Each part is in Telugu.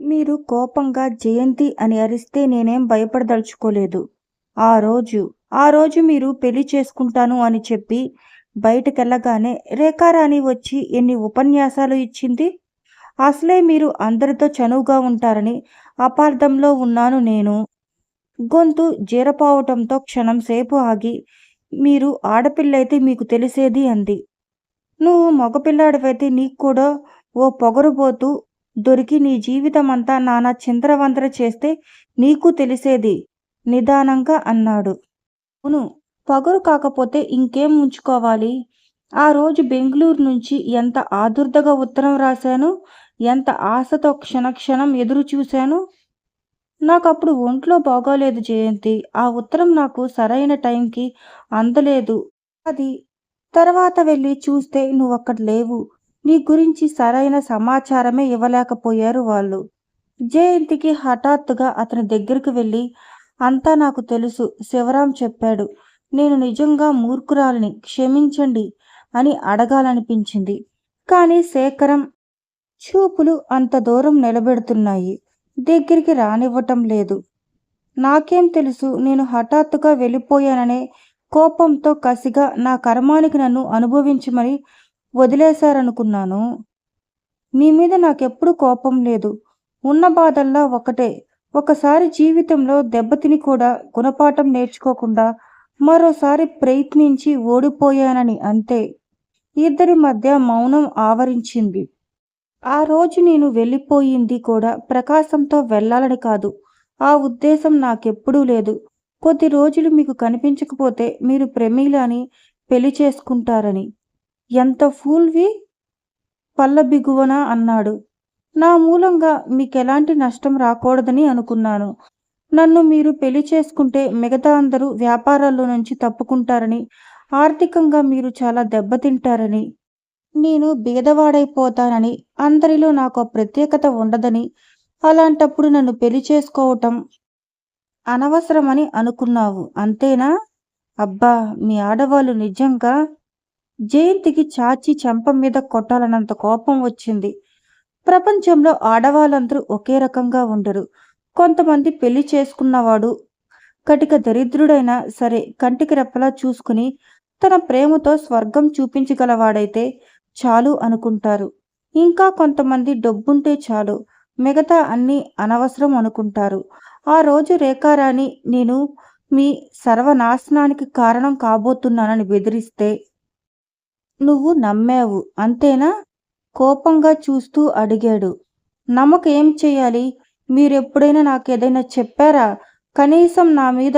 మీరు కోపంగా జయంతి అని అరిస్తే నేనేం భయపడదలుచుకోలేదు. ఆ రోజు ఆ రోజు మీరు పెళ్ళి చేసుకుంటాను అని చెప్పి బయటకెళ్ళగానే రేఖారాణి వచ్చి ఎన్ని ఉపన్యాసాలు ఇచ్చింది? అసలే మీరు అందరితో చనువుగా ఉంటారని అపార్థంలో ఉన్నాను నేను. గొంతు జీరపోవటంతో క్షణం సేపు ఆగి మీరు ఆడపిల్లైతే మీకు తెలిసేది అంది. నువ్వు మగపిల్లాడివైతే నీకు కూడా ఓ పొగరుబోతూ దొరికి నీ జీవితం అంతా నానా చింతరవంతర చేస్తే నీకు తెలిసేది. నిదానంగా అన్నాడు. అవును పగరు కాకపోతే ఇంకేం ఉంచుకోవాలి? ఆ రోజు బెంగళూరు నుంచి ఎంత ఆదుర్దగా ఉత్తరం రాశాను? ఎంత ఆశతో క్షణక్షణం ఎదురు చూశాను? నాకు అప్పుడు ఒంట్లో బాగోలేదు జయంతి. ఆ ఉత్తరం నాకు సరైన టైంకి అందలేదు. అది తర్వాత వెళ్ళి చూస్తే నువ్వు అక్కడ లేవు. నీ గురించి సరైన సమాచారమే ఇవ్వలేకపోయారు వాళ్ళు. జయంతికి హఠాత్తుగా అతని దగ్గరికి వెళ్ళి అంతా నాకు తెలుసు శివరాం చెప్పాడు. నేను నిజంగా మూర్ఖురాలిని క్షమించండి అని అడగాలనిపించింది. కానీ శేఖరం చూపులు అంత దూరం నిలబెడుతున్నాయి. దగ్గరికి రానివ్వటం లేదు. నాకేం తెలుసు నేను హఠాత్తుగా వెళ్ళిపోయాననే కోపంతో కసిగా నా కర్మానికి నన్ను అనుభవించమని వదిలేశారనుకున్నాను. మీ మీద నాకెప్పుడు కోపం లేదు. ఉన్న బాధల్లా ఒకటే. ఒకసారి జీవితంలో దెబ్బతిని కూడా గుణపాఠం నేర్చుకోకుండా మరోసారి ప్రయత్నించి ఓడిపోయానని అంతే. ఇద్దరి మధ్య మౌనం ఆవరించింది. ఆ రోజు నేను వెళ్ళిపోయింది కూడా ప్రకాశంతో వెళ్ళాలని కాదు. ఆ ఉద్దేశం నాకెప్పుడూ లేదు. కొద్ది రోజులు మీకు కనిపించకపోతే మీరు ప్రమీలని పెళ్ళి చేసుకుంటారని. ఎంత ఫూల్వి? పల్లబిగువన అన్నాడు. నా మూలంగా మీకెలాంటి నష్టం రాకూడదని అనుకున్నాను. నన్ను మీరు పెళ్ళి చేసుకుంటే మిగతా అందరూ వ్యాపారాల్లో నుంచి తప్పుకుంటారని ఆర్థికంగా మీరు చాలా దెబ్బతింటారని నేను బీదవాడైపోతానని అందరిలో నాకు ప్రత్యేకత ఉండదని అలాంటప్పుడు నన్ను పెళ్ళి చేసుకోవటం అనవసరమని అనుకున్నావు అంతేనా? అబ్బా మీ ఆడవాళ్ళు నిజంగా జయంతికి చాచి చెంప మీద కొట్టాలన్నంత కోపం వచ్చింది. ప్రపంచంలో ఆడవాళ్ళందరూ ఒకే రకంగా ఉండరు. కొంతమంది పెళ్ళి చేసుకున్నవాడు కటిక దరిద్రుడైనా సరే కంటికి రెప్పలా చూసుకుని తన ప్రేమతో స్వర్గం చూపించగలవాడైతే చాలు అనుకుంటారు. ఇంకా కొంతమంది డబ్బుంటే చాలు. మిగతా అన్నీ అనవసరం అనుకుంటారు. ఆ రోజు రేఖారాణి నేను మీ సర్వనాశనానికి కారణం కాబోతున్నానని బెదిరిస్తే నువ్వు నమ్మావు అంతేనా? కోపంగా చూస్తూ అడిగాడు. నమ్మకేం చేయాలి? మీరెప్పుడైనా నాకేదైనా చెప్పారా? కనీసం నా మీద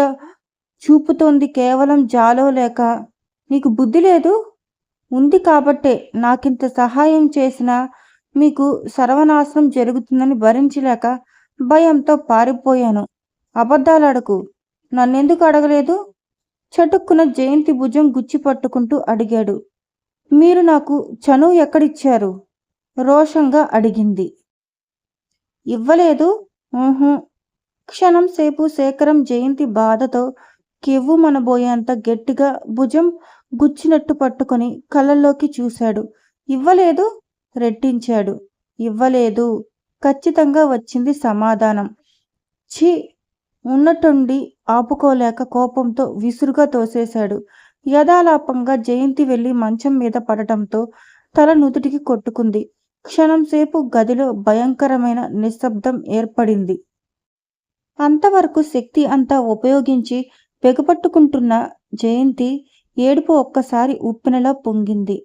చూపుతోంది కేవలం జాలో లేక. నీకు బుద్ధి లేదు? ఉంది కాబట్టే నాకింత సహాయం చేసినా మీకు సర్వనాశనం జరుగుతుందని భరించలేక భయంతో పారిపోయాను. అబద్ధాలాడకు నన్నెందుకు అడగలేదు? చటుక్కున జయంతి భుజం గుచ్చి పట్టుకుంటూ అడిగాడు. మీరు నాకు చనువు ఎక్కడిచ్చారు? రోషంగా అడిగింది. ఇవ్వలేదు? క్షణం సేపు శేఖరం జయంతి బాధతో కెవ్వు మనబోయేంత గట్టిగా భుజం గుచ్చినట్టు పట్టుకొని కళ్ళల్లోకి చూశాడు. ఇవ్వలేదు? రెట్టించాడు. ఇవ్వలేదు. ఖచ్చితంగా వచ్చింది సమాధానం. ఛీ! ఉన్నట్టుండి ఆపుకోలేక కోపంతో విసురుగా తోసేశాడు. యథాలాపంగా జయంతి వెళ్ళి మంచం మీద పడటంతో తల నుదుటికి కొట్టుకుంది. క్షణం సేపు గదిలో భయంకరమైన నిశ్శబ్దం ఏర్పడింది. అంతవరకు శక్తి అంతా ఉపయోగించి పెగపట్టుకుంటున్న జయంతి ఏడుపు ఒక్కసారి ఉప్పెనలా పొంగింది.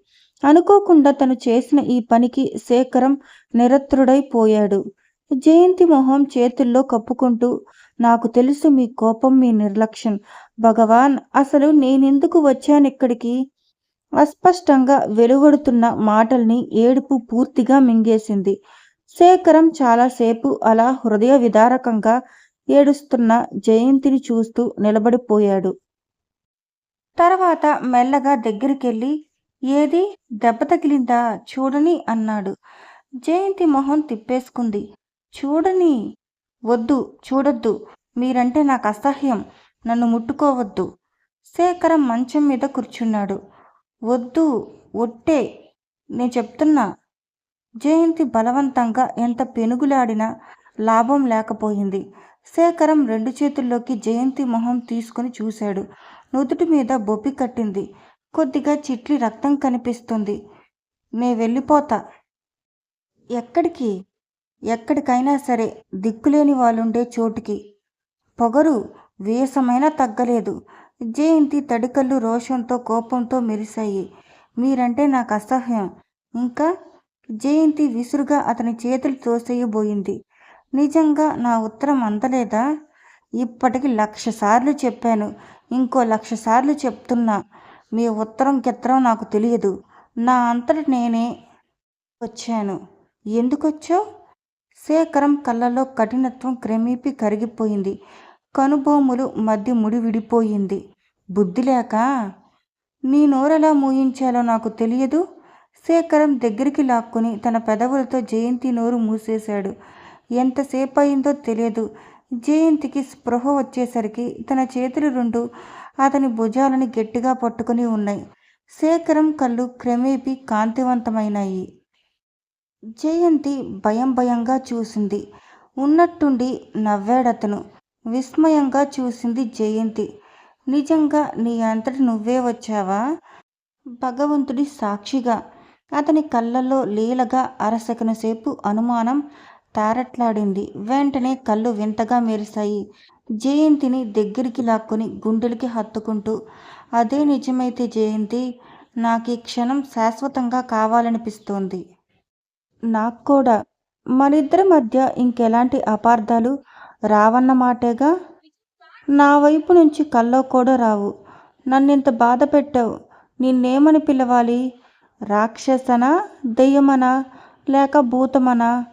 అనుకోకుండా తను చేసిన ఈ పనికి శేఖరం నిరత్రుడైపోయాడు. జయంతి మొహం చేతుల్లో కప్పుకుంటూ నాకు తెలుసు మీ కోపం మీ నిర్లక్ష్యం. భగవాన్ అసలు నేనెందుకు వచ్చానిక్కడికి? అస్పష్టంగా వెలువడుతున్న మాటల్ని ఏడుపు పూర్తిగా మింగేసింది. శేఖరం చాలాసేపు అలా హృదయ విదారకంగా ఏడుస్తున్న జయంతిని చూస్తూ నిలబడిపోయాడు. తర్వాత మెల్లగా దగ్గరికెళ్ళి ఏది? దెబ్బ తగిలిందా? చూడని అన్నాడు. జయంతి మొహం తిప్పేసుకుంది. చూడని? వద్దు చూడొద్దు. మీరంటే నాకు అసహ్యం నన్ను ముట్టుకోవద్దు. శేఖరం మంచం మీద కూర్చున్నాడు. వద్దు ఒట్టే నేను చెప్తున్నా. జయంతి బలవంతంగా ఎంత పెనుగులాడినా లాభం లేకపోయింది. శేఖరం రెండు చేతుల్లోకి జయంతి మొహం తీసుకుని చూశాడు. నుదుటి మీద బొప్పి కట్టింది. కొద్దిగా చిట్లి రక్తం కనిపిస్తుంది. నే వెళ్ళిపోతా. ఎక్కడికి? ఎక్కడికైనా సరే దిక్కులేని వాళ్ళుండే చోటుకి. పొగరు వేసమైనా తగ్గలేదు. జయంతి తడికళ్ళు రోషంతో కోపంతో మెరిశాయి. మీరంటే నాకు అసహ్యం. ఇంకా జయంతి విసురుగా అతని చేతులు తోసేయబోయింది. నిజంగా నా ఉత్తరం అందలేదా? ఇప్పటికి లక్ష సార్లు చెప్పాను. ఇంకో లక్ష సార్లు చెప్తున్నా. మీ ఉత్తరం కిత్తరం నాకు తెలియదు. నా అంతటి నేనే వచ్చాను. ఎందుకొచ్చావు? శేఖరం కళ్ళలో కఠినత్వం క్రమేపీ కరిగిపోయింది. కనుబొమ్మలు మధ్య ముడి విడిపోయింది. బుద్ధి లేక నీ నోరెలా మూయించాలో నాకు తెలియదు. శేఖరం దగ్గరికి లాక్కుని తన పెదవులతో జయంతి నోరు మూసేశాడు. ఎంతసేపు అయిందో తెలియదు. జయంతికి స్పృహ వచ్చేసరికి తన చేతులు రెండు అతని భుజాలని గట్టిగా పట్టుకుని ఉన్నాయి. శేఖరం కళ్ళు క్రమేపీ కాంతివంతమైనాయి. జయంతి భయం భయంగా చూసింది. ఉన్నట్టుండి నవ్వాడతను. విస్మయంగా చూసింది జయంతి. నిజంగా నీ అంతటి నువ్వే వచ్చావా? భగవంతుడి సాక్షిగా. అతని కళ్ళల్లో లీలగా అరసెకను సేపు అనుమానం తారట్లాడింది. వెంటనే కళ్ళు వింతగా మెరిశాయి. జయంతిని దగ్గరికి లాక్కుని గుండెలకి హత్తుకుంటూ అదే నిజమైతే జయంతి నాకు ఈ క్షణం శాశ్వతంగా కావాలనిపిస్తోంది. నాకు కూడా. మనిద్దరి మధ్య ఇంకెలాంటి అపార్థాలు రావన్నమాటేగా నా వైపు నుంచి కల్లో కూడా రావు. నన్నింత బాధ పెట్టావు. నిన్నేమని పిలవాలి? రాక్షసనా దెయ్యమనా లేక భూతమనా?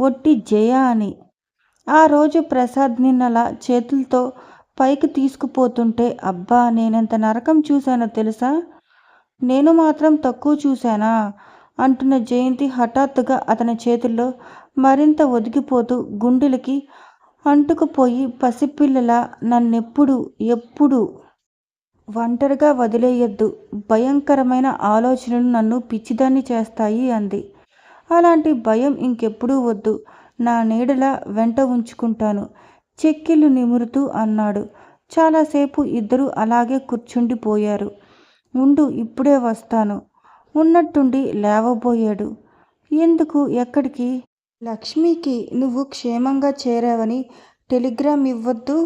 ఒట్టి జయ అని. ఆ రోజు ప్రసాద్ నిన్నలా చేతులతో పైకి తీసుకుపోతుంటే అబ్బా నేనెంత నరకం చూశానో తెలుసా? నేను మాత్రం తక్కువ చూశానా? అంటున్న జయంతి హఠాత్తుగా అతని చేతుల్లో మరింత ఒదిగిపోతూ గుండెలకి అంటుకుపోయి పసిపిల్లల నన్నెప్పుడు ఎప్పుడు ఒంటరిగా వదిలేయొద్దు. భయంకరమైన ఆలోచనలు నన్ను పిచ్చిదాన్ని చేస్తాయి అంది. అలాంటి భయం ఇంకెప్పుడూ వద్దు. నా నీడల వెంట ఉంచుకుంటాను. చెక్కిళ్ళు నిమురుతూ అన్నాడు. చాలాసేపు ఇద్దరు అలాగే కూర్చుండిపోయారు. ఉండు ఇప్పుడే వస్తాను. ఉన్నట్టుండి లేవబోయాడు. ఎందుకు? ఎక్కడికి? లక్ష్మికి నువ్వు క్షేమంగా చేరావని టెలిగ్రామ్ ఇవ్వద్దు.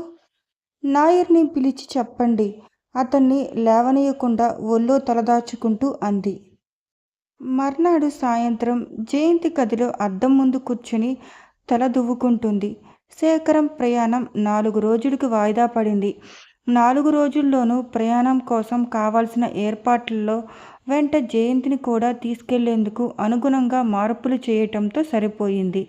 నాయర్ని పిలిచి చెప్పండి. అతన్ని లేవనీయకుండా ఒళ్ళో తలదాచుకుంటూ అంది. మర్నాడు సాయంత్రం జయంతి గదిలో అద్దం ముందు కూర్చుని తల దువ్వుకుంటుంది. శేఖరం ప్రయాణం నాలుగు రోజులకు వాయిదా పడింది. నాలుగు రోజుల్లోనూ ప్రయాణం కోసం కావాల్సిన ఏర్పాట్లలో వెంట జయంతిని కూడా తీసుకెళ్ళేందుకు అనుగుణంగా మార్పులు చేయటంతో సరిపోయింది.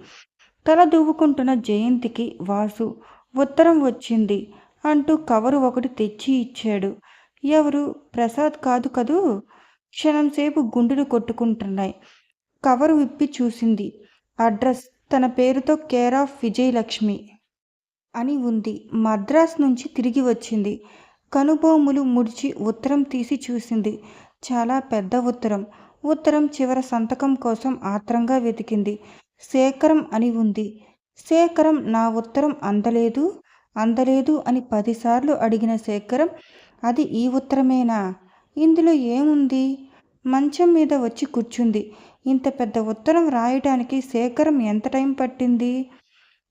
తల దువ్వుకుంటున్న జయంతికి వాసు ఉత్తరం వచ్చింది అంటూ కవరు ఒకటి తెచ్చి ఇచ్చాడు. ఎవరు? ప్రసాద్ కాదు కదూ? క్షణంసేపు గుండెలు కొట్టుకుంటున్నాయి కవరు విప్పి చూసింది. అడ్రస్? తన పేరుతో కేర్ ఆఫ్ విజయలక్ష్మి అని ఉంది. మద్రాస్ నుంచి తిరిగి వచ్చింది. కనుబోములు ముడిచి ఉత్తరం తీసి చూసింది. చాలా పెద్ద ఉత్తరం. ఉత్తరం చివర సంతకం కోసం ఆత్రంగా వెతికింది. శేఖరం అని ఉంది. శేఖరం నా ఉత్తరం అందలేదు? అందలేదు అని పదిసార్లు అడిగిన శేఖరం అది ఈ ఉత్తరమేనా? ఇందులో ఏముంది? మంచం మీద వచ్చి కూర్చుంది. ఇంత పెద్ద ఉత్తరం రాయడానికి శేఖరం ఎంత టైం పట్టింది?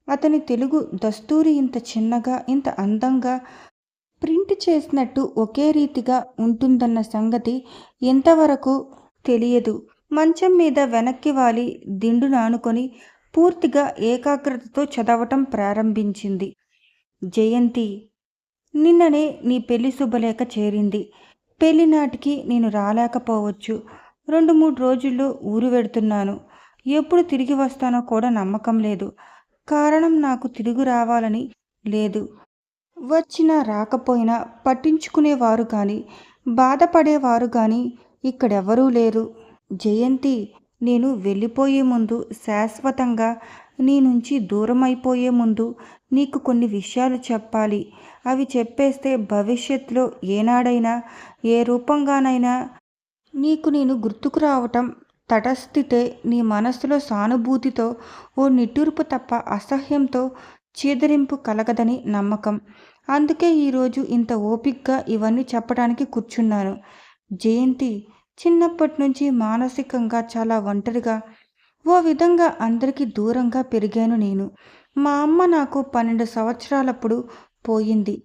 అతని తెలుగు దస్తూరి ఇంత చిన్నగా ఇంత అందంగా ప్రింట్ చేసినట్టు ఒకే రీతిగా ఉంటుందన్న సంగతి ఎంతవరకు తెలియదు. మంచం మీద వెనక్కి వాలి దిండు నానుకొని పూర్తిగా ఏకాగ్రతతో చదవటం ప్రారంభించింది. జయంతి నిన్ననే నీ పెళ్ళి శుభలేఖ చేరింది. పెళ్ళి నాటికి నేను రాలేకపోవచ్చు. రెండు మూడు రోజుల్లో ఊరు వెడుతున్నాను. ఎప్పుడు తిరిగి వస్తానో కూడా నమ్మకం లేదు. కారణం నాకు తిరిగి రావాలని లేదు. వచ్చినా రాకపోయినా పట్టించుకునేవారు కానీ బాధపడేవారు కానీ ఇక్కడెవరూ లేరు. జయంతి నేను వెళ్ళిపోయే ముందు శాశ్వతంగా నీ నుంచి దూరం అయిపోయే ముందు నీకు కొన్ని విషయాలు చెప్పాలి. అవి చెప్పేస్తే భవిష్యత్తులో ఏనాడైనా ఏ రూపంగానైనా నీకు నేను గుర్తుకు రావటం తటస్థితే నీ మనస్సులో సానుభూతితో ఓ నిట్టూర్పు తప్ప అసహ్యంతో చీదరింపు కలగదని నమ్మకం. అందుకే ఈరోజు ఇంత ఓపిక్గా ఇవన్నీ చెప్పడానికి కూర్చున్నాను. జయంతి చిన్నప్పటి నుంచి మానసికంగా చాలా ఒంటరిగా ఓ విధంగా అందరికీ దూరంగా పెరిగాను నేను. మా అమ్మ నాకు పన్నెండు సంవత్సరాలప్పుడు పోయింది.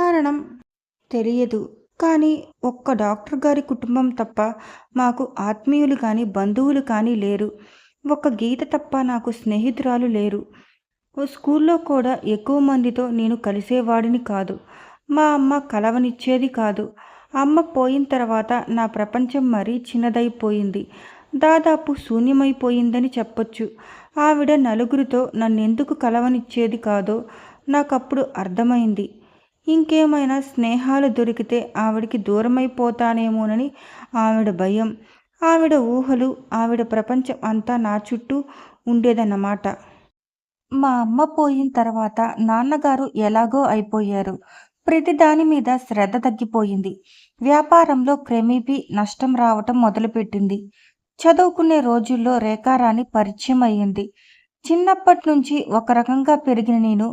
కారణం తెలియదు. కానీ ఒక్క డాక్టర్ గారి కుటుంబం తప్ప మాకు ఆత్మీయులు కానీ బంధువులు కానీ లేరు. ఒక గీత తప్ప నాకు స్నేహితురాలు లేరు. ఓ స్కూల్లో కూడా ఎక్కువ మందితో నేను కలిసేవాడిని కాదు. మా అమ్మ కలవనిచ్చేది కాదు. అమ్మ పోయిన తర్వాత నా ప్రపంచం మరీ చిన్నదైపోయింది. దాదాపు శూన్యమైపోయిందని చెప్పొచ్చు. ఆవిడ నలుగురితో నన్నెందుకు కలవనిచ్చేది కాదో నాకప్పుడు అర్థమైంది. ఇంకేమైనా స్నేహాలు దొరికితే ఆవిడకి దూరమైపోతానేమోనని ఆవిడ భయం. ఆవిడ ఊహలు ఆవిడ ప్రపంచం అంతా నా చుట్టూ ఉండేదన్నమాట. మా అమ్మ పోయిన తర్వాత నాన్నగారు ఎలాగో అయిపోయారు. ప్రతి దాని మీద శ్రద్ధ తగ్గిపోయింది. వ్యాపారంలో క్రమేపీ నష్టం రావటం మొదలుపెట్టింది. చదువుకునే రోజుల్లో రేఖారాణి పరిచయం అయ్యింది చిన్నప్పటి నుంచి ఒక రకంగా పెరిగిన నేను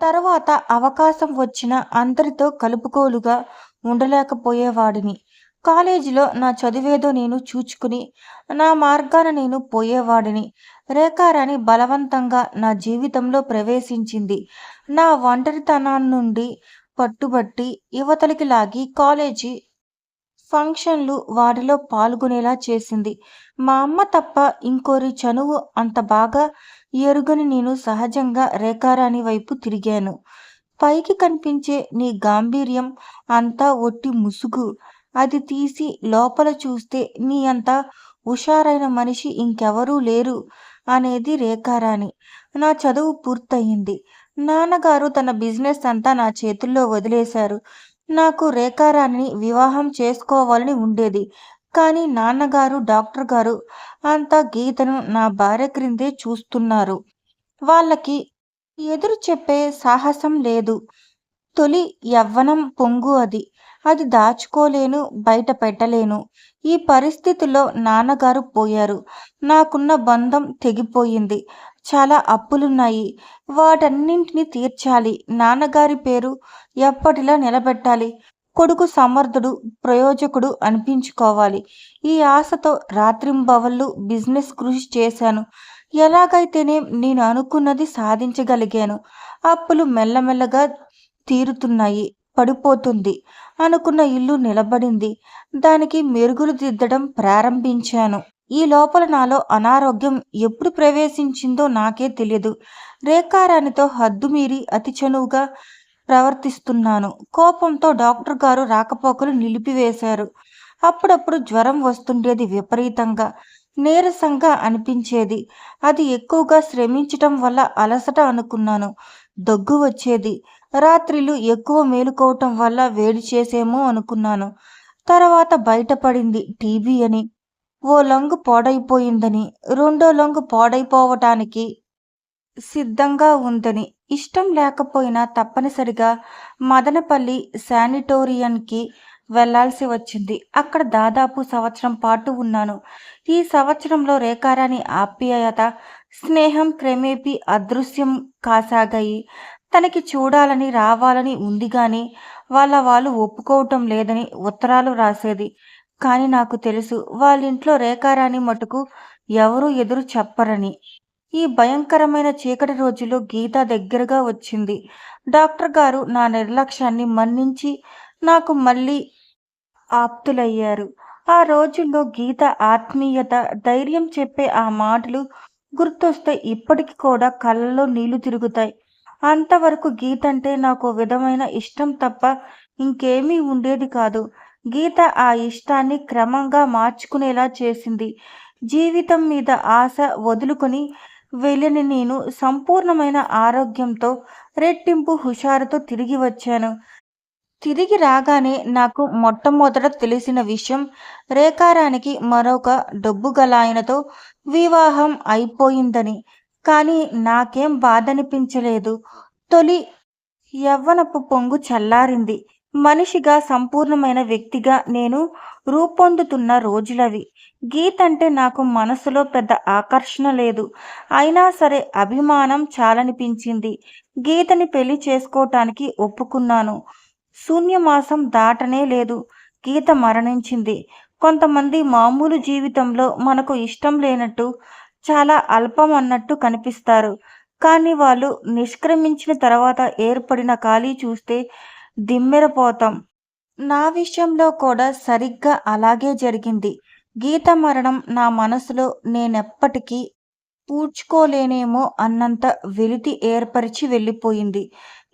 తర్వాత అవకాశం వచ్చిన అందరితో కలుపుకోలుగా ఉండలేకపోయేవాడిని. కాలేజీలో నా చదివేదో నేను చూచుకుని నా మార్గాన నేను పోయేవాడిని. రేఖారాణి బలవంతంగా నా జీవితంలో ప్రవేశించింది. నా ఒంటరితనాన్ని నుండి పట్టుబట్టి యువతలకి లాగి కాలేజీ ఫంక్షన్లు వాటిలో పాల్గొనేలా చేసింది. మా అమ్మ తప్ప ఇంకోరి చనువు అంత బాగా ఎరుగని నేను సహజంగా రేఖారాణి వైపు తిరిగాను. పైకి కనిపించే నీ గాంభీర్యం అంతా ఒట్టి ముసుగు. అది తీసి లోపల చూస్తే నీ అంత హుషారైన మనిషి ఇంకెవరూ లేరు. అనేది రేఖారాణి. నా చదువు పూర్తయింది. నాన్నగారు తన బిజినెస్ అంతా నా చేతుల్లో వదిలేశారు. నాకు రేఖారాణిని వివాహం చేసుకోవాలని ఉండేది. కానీ నాన్నగారు డాక్టర్ గారు అంతా గీతను నా భార్య క్రిందే చూస్తున్నారు. వాళ్ళకి ఎదురు చెప్పే సాహసం లేదు. తొలి యవ్వనం పొంగు అది. అది దాచుకోలేను బయట పెట్టలేను. ఈ పరిస్థితిలో నాన్నగారు పోయారు. నాకున్న బంధం తెగిపోయింది. చాలా అప్పులున్నాయి. వాటన్నింటినీ తీర్చాలి. నాన్నగారి పేరు ఎప్పటిలా నిలబెట్టాలి? కొడుకు సమర్థుడు ప్రయోజకుడు అనిపించుకోవాలి. ఈ ఆశతో రాత్రింబవళ్ళు బిజినెస్ కృషి చేశాను. ఎలాగైతేనే నేను అనుకున్నది సాధించగలిగాను. అప్పులు మెల్లమెల్లగా తీరుతున్నాయి. పడిపోతుంది. అనుకున్న ఇల్లు నిలబడింది. దానికి మెరుగులు దిద్దడం ప్రారంభించాను. ఈ లోపల నాలో అనారోగ్యం ఎప్పుడు ప్రవేశించిందో నాకే తెలియదు రేఖారాణితో హద్దుమీరి అతి చనువుగా ప్రవర్తిస్తున్నాను. కోపంతో డాక్టర్ గారు రాకపోకలు నిలిపివేశారు. అప్పుడప్పుడు జ్వరం వస్తుండేది విపరీతంగా నీరసంగా అనిపించేది. అది ఎక్కువగా శ్రమించటం వల్ల అలసట అనుకున్నాను. దగ్గు వచ్చేది. రాత్రిలు ఎక్కువ మేలుకోవటం వల్ల వేడి చేసేమో అనుకున్నాను. తర్వాత బయటపడింది టీబీ అని. ఓ లొంగు పాడైపోయిందని రెండో లొంగు పాడైపోవటానికి సిద్ధంగా ఉందని. ఇష్టం లేకపోయినా తప్పనిసరిగా మదనపల్లి శానిటోరియన్కి వెళ్ళాల్సి వచ్చింది. అక్కడ దాదాపు సంవత్సరం పాటు ఉన్నాను. ఈ సంవత్సరంలో రేఖారాణి ఆప్యాయత స్నేహం క్రమేపీ అదృశ్యం కాసాగాయి. తనకి చూడాలని రావాలని ఉంది కానీ వాళ్ళ వాళ్ళు ఒప్పుకోవటం లేదని ఉత్తరాలు రాసేది. కానీ నాకు తెలుసు వాళ్ళింట్లో రేఖారాణి మటుకు ఎవరూ ఎదురు చెప్పరని. ఈ భయంకరమైన చీకటి రోజులో గీత దగ్గరగా వచ్చింది. డాక్టర్ గారు నా నిర్లక్ష్యాన్ని మన్నించి నాకు మళ్ళీ ఆప్తులయ్యారు. ఆ రోజుల్లో గీత ఆత్మీయత ధైర్యం చెప్పే ఆ మాటలు గుర్తొస్తే ఇప్పటికి కూడా కళ్ళలో నీళ్ళు తిరుగుతాయి. అంతవరకు గీత అంటే నాకు విధమైన ఇష్టం తప్ప ఇంకేమీ ఉండేది కాదు. గీత ఆ ఇష్టాన్ని క్రమంగా మార్చుకునేలా చేసింది. జీవితం మీద ఆశ వదులుకొని వెళ్ళిన నేను సంపూర్ణమైన ఆరోగ్యంతో రెట్టింపు హుషారుతో తిరిగి వచ్చాను. తిరిగి రాగానే నాకు మొట్టమొదట తెలిసిన విషయం రేఖారానికి మరొక డబ్బు గలాయనతో వివాహం అయిపోయిందని. కానీ నాకేం బాధనిపించలేదు. తొలి యవ్వనపు పొంగు చల్లారింది. మనిషిగా సంపూర్ణమైన వ్యక్తిగా నేను రూపొందుతున్న రోజులవి. గీత అంటే నాకు మనసులో పెద్ద ఆకర్షణ లేదు. అయినా సరే అభిమానం చాలనిపించింది. గీతని పెళ్ళి చేసుకోవటానికి ఒప్పుకున్నాను. శూన్యమాసం దాటనే లేదు. గీత మరణించింది. కొంతమంది మామూలు జీవితంలో మనకు ఇష్టం లేనట్టు చాలా అల్పం అన్నట్టు కనిపిస్తారు. కానీ వాళ్ళు నిష్క్రమించిన తర్వాత ఏర్పడిన ఖాళీ చూస్తే దిమ్మెరపోతాం. నా విషయంలో కూడా సరిగ్గా అలాగే జరిగింది. గీత మరణం నా మనసులో నేనెప్పటికీ పూడ్చుకోలేనేమో అన్నంత వెలితి ఏర్పరిచి వెళ్ళిపోయింది.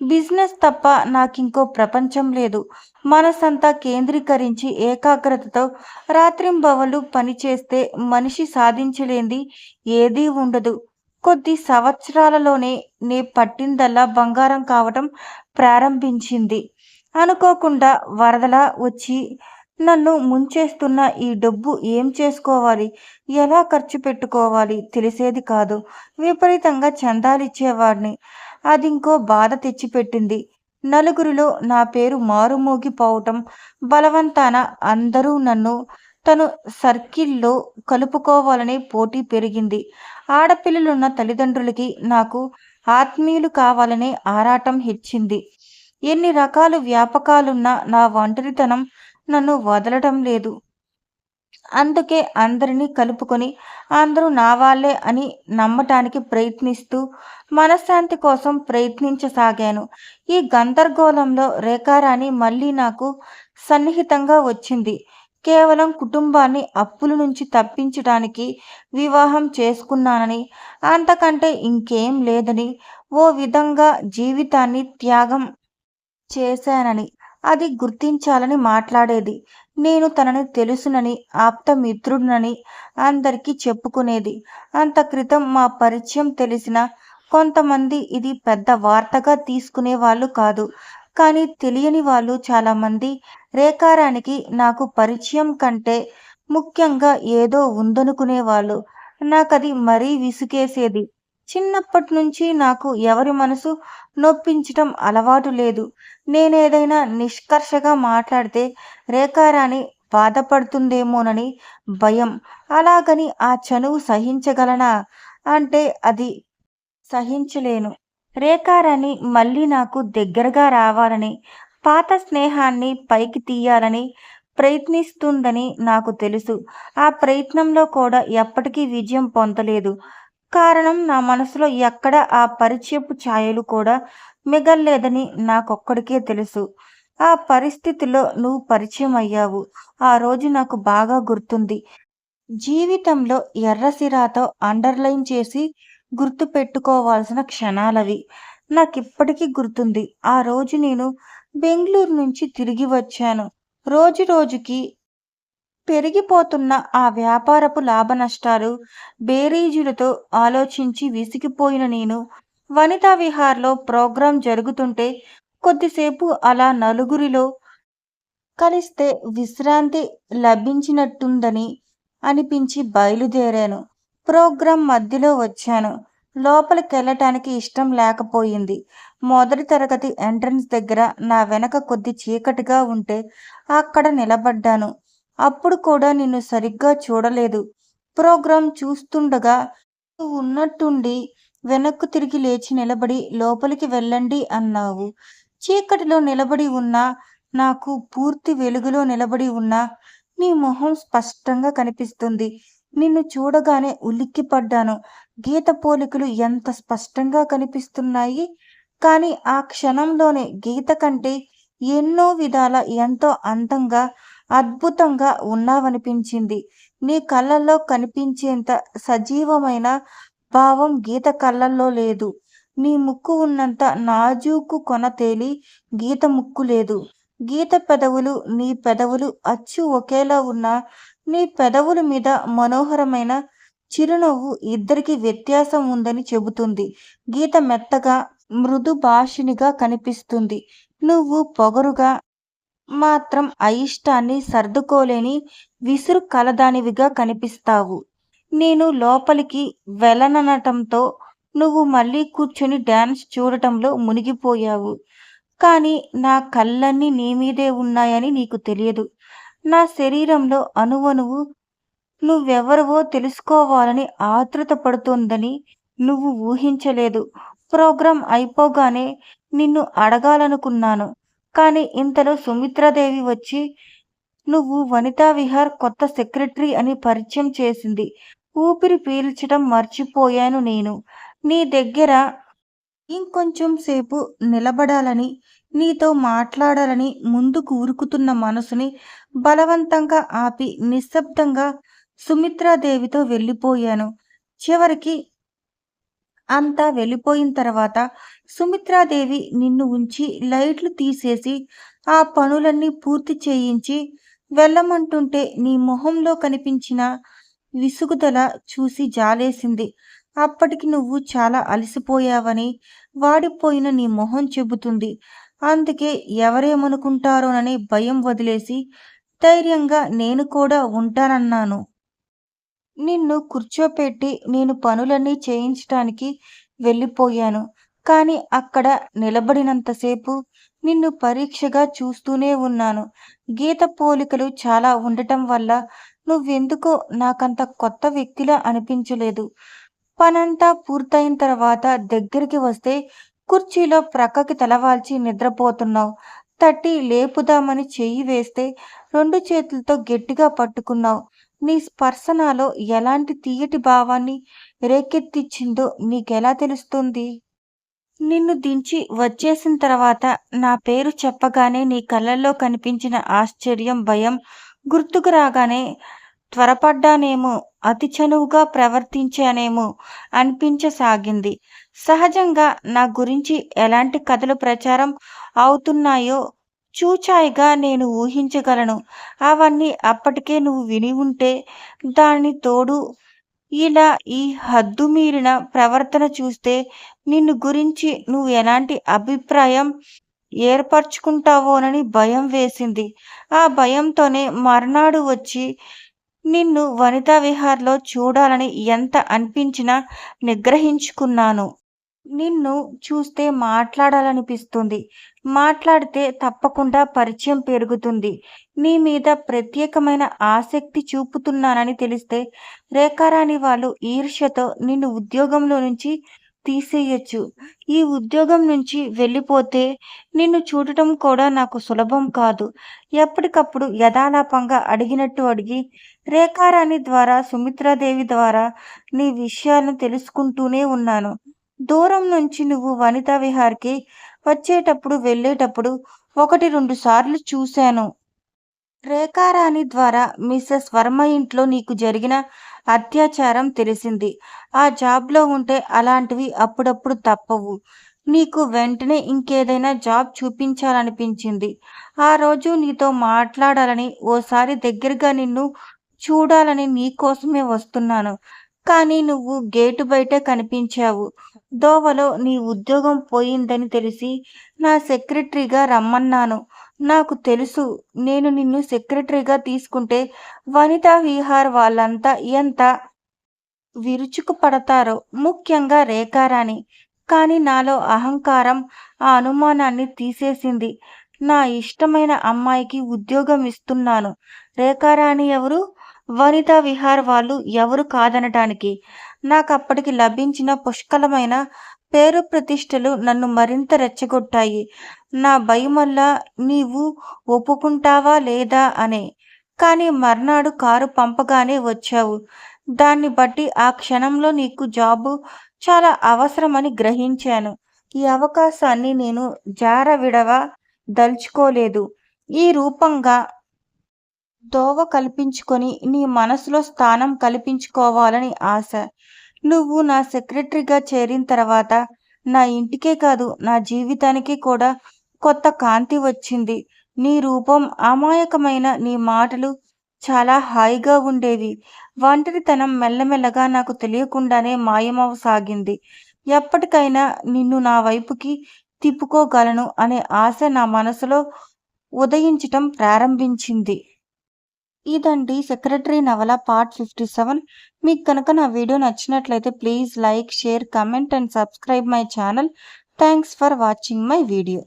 బిజినెస్ తప్ప నాకింకో ప్రపంచం లేదు. మనసంతా కేంద్రీకరించి ఏకాగ్రతతో రాత్రింబవలు పనిచేస్తే మనిషి సాధించలేంది ఏదీ ఉండదు. కొద్ది సంవత్సరాలలోనే నే పట్టిందల్లా బంగారం కావటం ప్రారంభించింది. అనుకోకుండా వరదలా వచ్చి నన్ను ముంచేస్తున్న ఈ డబ్బు ఏం చేసుకోవాలి? ఎలా ఖర్చు పెట్టుకోవాలి? తెలిసేది కాదు. విపరీతంగా చందాలిచ్చేవాడిని. అది ఇంకో బాధ తెచ్చిపెట్టింది. నలుగురిలో నా పేరు మారుమోగిపోవటం బలవంతాన అందరూ నన్ను తను సర్కిల్లో కలుపుకోవాలనే పోటీ పెరిగింది. ఆడపిల్లలున్న తల్లిదండ్రులకి నాకు ఆత్మీయులు కావాలనే ఆరాటం హెచ్చింది. ఎన్ని రకాల వ్యాపకాలున్న నా ఒంటరితనం నన్ను వదలటం లేదు. అందుకే అందరినీ కలుపుకొని అందరూ నా వాళ్ళే అని నమ్మటానికి ప్రయత్నిస్తూ మనశ్శాంతి కోసం ప్రయత్నించసాగాను. ఈ గందరగోళంలో రేఖారాణి మళ్ళీ నాకు సన్నిహితంగా వచ్చింది. కేవలం కుటుంబాన్ని అప్పుల నుంచి తప్పించడానికి వివాహం చేసుకున్నానని అంతకంటే ఇంకేం లేదని ఓ విధంగా జీవితాన్ని త్యాగం చేశానని అది గుర్తించాలని మాట్లాడేది. నేను తనని తెలుసునని ఆప్తమిత్రుడినని అందరికీ చెప్పుకునేది. అంత క్రితం మా పరిచయం తెలిసిన కొంతమంది ఇది పెద్ద వార్తగా తీసుకునే వాళ్ళు కాదు. కానీ తెలియని వాళ్ళు చాలామంది రేకారానికి నాకు పరిచయం కంటే ముఖ్యంగా ఏదో ఉందనుకునేవాళ్ళు. నాకది మరీ విసుగేసేది చిన్నప్పటి నుంచి నాకు ఎవరి మనసు నొప్పించటం అలవాటు లేదు. నేనేదైనా నిష్కర్షగా మాట్లాడితే రేఖారాణి బాధపడుతుందేమోనని భయం. అలాగని ఆ చనువు సహించగలనా? అంటే అది సహించలేను. రేఖారాణి మళ్ళీ నాకు దగ్గరగా రావాలని పాత స్నేహాన్ని పైకి తీయాలని ప్రయత్నిస్తుందని నాకు తెలుసు. ఆ ప్రయత్నంలో కూడా ఎప్పటికీ విజయం పొందలేదు. కారణం నా మనసులో ఎక్కడ ఆ పరిచయపు ఛాయలు కూడా మిగల్లేదని నాకొక్కడికే తెలుసు. ఆ పరిస్థితిలో నువ్వు పరిచయం అయ్యావు. ఆ రోజు నాకు బాగా గుర్తుంది. జీవితంలో ఎర్రసిరాతో అండర్లైన్ చేసి గుర్తు పెట్టుకోవాల్సిన క్షణాలవి. నాకిప్పటికీ గుర్తుంది. ఆ రోజు నేను బెంగళూరు నుంచి తిరిగి వచ్చాను. రోజు రోజుకి పెరిగిపోతున్న ఆ వ్యాపారపు లాభనష్టాలు బేరీజులతో ఆలోచించి విసిగిపోయిన నేను. వనితా విహార్లో ప్రోగ్రాం జరుగుతుంటే కొద్దిసేపు అలా నలుగురిలో కలిస్తే విశ్రాంతి లభించినట్టుందని అనిపించి బయలుదేరాను. ప్రోగ్రాం మధ్యలో వచ్చాను. లోపలికెళ్ళటానికి ఇష్టం లేకపోయింది. మొదటి తరగతి ఎంట్రన్స్ దగ్గర నా వెనక కొద్ది చీకటిగా ఉంటే అక్కడ నిలబడ్డాను. అప్పుడు కూడా నిన్ను సరిగ్గా చూడలేదు. ప్రోగ్రాం చూస్తుండగా నువ్వు ఉన్నట్టుండి వెనక్కు తిరిగి లేచి నిలబడి లోపలికి వెళ్ళండి అన్నావు. చీకటిలో నిలబడి ఉన్నా నాకు పూర్తి వెలుగులో నిలబడి ఉన్నా నీ మొహం స్పష్టంగా కనిపిస్తుంది. నిన్ను చూడగానే ఉలిక్కిపడ్డాను. గీత పోలికలు ఎంత స్పష్టంగా కనిపిస్తున్నాయి. కానీ ఆ క్షణంలోనే గీత కంటే ఎన్నో విధాల ఎంతో అందంగా అద్భుతంగా ఉన్నావనిపించింది. నీ కళ్ళల్లో కనిపించేంత సజీవమైన భావం గీత కళ్ళల్లో లేదు. నీ ముక్కు ఉన్నంత నాజూకు కొన తేలి గీత ముక్కు లేదు. గీత పెదవులు నీ పెదవులు అచ్చు ఒకేలా ఉన్నా నీ పెదవుల మీద మనోహరమైన చిరునవ్వు ఇద్దరికి వ్యత్యాసం ఉందని చెబుతుంది. గీత మెత్తగా మృదు భాషినిగా కనిపిస్తుంది. నువ్వు పొగరుగా మాత్రం అయిష్టాన్ని సర్దుకోలేని విసురు కలదానివిగా కనిపిస్తావు నేను లోపలికి వెళ్ళననటంతో నువ్వు మళ్ళీ కూర్చొని డ్యాన్స్ చూడటంలో మునిగిపోయావు కానీ నా కళ్ళన్నీ నీ మీదే ఉన్నాయని నీకు తెలియదు నా శరీరంలో అణువణువు నువ్వెవరవో తెలుసుకోవాలని ఆతృత పడుతోందని నువ్వు ఊహించలేదు. ప్రోగ్రాం అయిపోగానే నిన్ను అడగాలనుకున్నాను. కానీ ఇంతలో సుమిత్రాదేవి వచ్చి నువ్వు వనితా విహార్ కొత్త సెక్రటరీ అని పరిచయం చేసింది. ఊపిరి పీల్చటం మర్చిపోయాను నేను. నీ దగ్గర ఇంకొంచెం సేపు నిలబడాలని, నీతో మాట్లాడాలని ముందుకు కూరుకుతున్న మనసుని బలవంతంగా ఆపి నిశ్శబ్దంగా సుమిత్రాదేవితో వెళ్ళిపోయాను. చివరికి అంతా వెళ్ళిపోయిన తర్వాత సుమిత్రాదేవి నిన్ను ఉంచి లైట్లు తీసేసి ఆ పనులన్నీ పూర్తి చేయించి వెళ్ళమంటుంటే నీ మొహంలో కనిపించిన విసుగుదల చూసి జాలేసింది. అప్పటికి నువ్వు చాలా అలసిపోయావని వాడిపోయిన నీ మొహం చెబుతుంది. అందుకే ఎవరేమనుకుంటారోనని భయం వదిలేసి ధైర్యంగా నేను కూడా ఉంటానన్నాను. నిన్ను కూర్చోపెట్టి నేను పనులన్నీ చేయించటానికి వెళ్ళిపోయాను. కానీ అక్కడ నిలబడినంతసేపు నిన్ను పరీక్షగా చూస్తూనే ఉన్నాను. గీత పోలికలు చాలా ఉండటం వల్ల నువ్వెందుకో నాకంత కొత్త వ్యక్తిలా అనిపించలేదు. పనంతా పూర్తయిన తర్వాత దగ్గరికి వస్తే కుర్చీలో ప్రక్కకి తలవాల్చి నిద్రపోతున్నావు. తట్టి లేపుదామని చెయ్యి వేస్తే రెండు చేతులతో గట్టిగా పట్టుకున్నావు. నీ స్పర్శనలో ఎలాంటి తీయటి భావాన్ని రేకెత్తించిందో నీకెలా తెలుస్తుంది? నిన్ను దించి వచ్చేసిన తర్వాత నా పేరు చెప్పగానే నీ కళ్ళల్లో కనిపించిన ఆశ్చర్యం, భయం గుర్తుకు రాగానే త్వరపడ్డానేమో, అతి చనువుగా ప్రవర్తించానేమో అనిపించసాగింది. సహజంగా నా గురించి ఎలాంటి కథలు ప్రచారం అవుతున్నాయో చూచాయిగా నేను ఊహించగలను. అవన్నీ అప్పటికే నువ్వు విని ఉంటే దాని తోడు ఇలా ఈ హద్దుమీరిన ప్రవర్తన చూస్తే నిన్ను గురించి నువ్వు ఎలాంటి అభిప్రాయం ఏర్పరచుకుంటావోనని భయం వేసింది. ఆ భయంతోనే మర్నాడు వచ్చి నిన్ను వనితా విహార్‌లో చూడాలని ఎంత అనిపించినా నిగ్రహించుకున్నాను. నిన్ను చూస్తే మాట్లాడాలనిపిస్తుంది. మాట్లాడితే తప్పకుండా పరిచయం పెరుగుతుంది. నీ మీద ప్రత్యేకమైన ఆసక్తి చూపుతున్నానని తెలిస్తే రేఖారాణి వాళ్ళు ఈర్ష్యతో నిన్ను ఉద్యోగంలో నుంచి తీసేయచ్చు ఈ ఉద్యోగం నుంచి వెళ్ళిపోతే నిన్ను చూడటం కూడా నాకు సులభం కాదు. ఎప్పటికప్పుడు యథాలాపంగా అడిగినట్టు అడిగి రేఖారాణి ద్వారా, సుమిత్రాదేవి ద్వారా నీ విషయాలను తెలుసుకుంటూనే ఉన్నాను. దూరం నుంచి నువ్వు వనితా విహార్‌కి వచ్చేటప్పుడు, వెళ్ళేటప్పుడు ఒకటి రెండు సార్లు చూశాను. రేఖారాణి ద్వారా మిస్సెస్ వర్మ ఇంట్లో నీకు జరిగిన అత్యాచారం తెలిసింది. ఆ జాబ్‌లో ఉంటే అలాంటివి అప్పుడప్పుడు తప్పవు. నీకు వెంటనే ఇంకేదైనా జాబ్ చూపించాలనిపించింది. ఆ రోజు నీతో మాట్లాడాలని, ఓసారి దగ్గరగా నిన్ను చూడాలని నీకోసమే వస్తున్నాను. కానీ నువ్వు గేటు బయటే కనిపించావు. దోవలో నీ ఉద్యోగం పోయిందని తెలిసి నా సెక్రటరీగా రమ్మన్నాను. నాకు తెలుసు నేను నిన్ను సెక్రటరీగా తీసుకుంటే వనితా విహార్ వాళ్ళంతా ఎంత విరుచుకుపడతారో, ముఖ్యంగా రేఖారాణి. కానీ నాలో అహంకారం ఆ అనుమానాన్ని తీసేసింది. నా ఇష్టమైన అమ్మాయికి ఉద్యోగం ఇస్తున్నాను. రేఖారాణి ఎవరు? వనితా విహార్ వాళ్ళు ఎవరు కాదనటానికి? నాకు అప్పటికి లభించిన పుష్కలమైన పేరు ప్రతిష్టలు నన్ను మరింత రెచ్చగొట్టాయి. నా భయమల్లా నీవు ఒప్పుకుంటావా లేదా అనే. కానీ మర్నాడు కారు పంపగానే వచ్చావు. దాన్ని బట్టి ఆ క్షణంలో నీకు జాబు చాలా అవసరమని గ్రహించాను. ఈ అవకాశాన్ని నేను జారవిడవ దలుచుకోలేదు ఈ రూపంగా దోవ కల్పించుకొని నీ మనసులో స్థానం కల్పించుకోవాలని ఆశ. నువ్వు నా సెక్రటరీగా చేరిన తర్వాత నా ఇంటికే కాదు, నా జీవితానికి కూడా కొత్త కాంతి వచ్చింది. నీ రూపం అమాయకమైన నీ మాటలు చాలా హాయిగా ఉండేవి. ఒంటరితనం మెల్లమెల్లగా నాకు తెలియకుండానే మాయమవసాగింది. ఎప్పటికైనా నిన్ను నా వైపుకి తిప్పుకోగలను అనే ఆశ నా మనసులో ఉదయించటం ప్రారంభించింది. ఇదండి 'సెక్రటరీ' నవల పార్ట్ ఫిఫ్టీ సెవెన్. మీకు కనుక నా వీడియో నచ్చినట్లయితే please like, share, comment and subscribe my channel. Thanks for watching my video.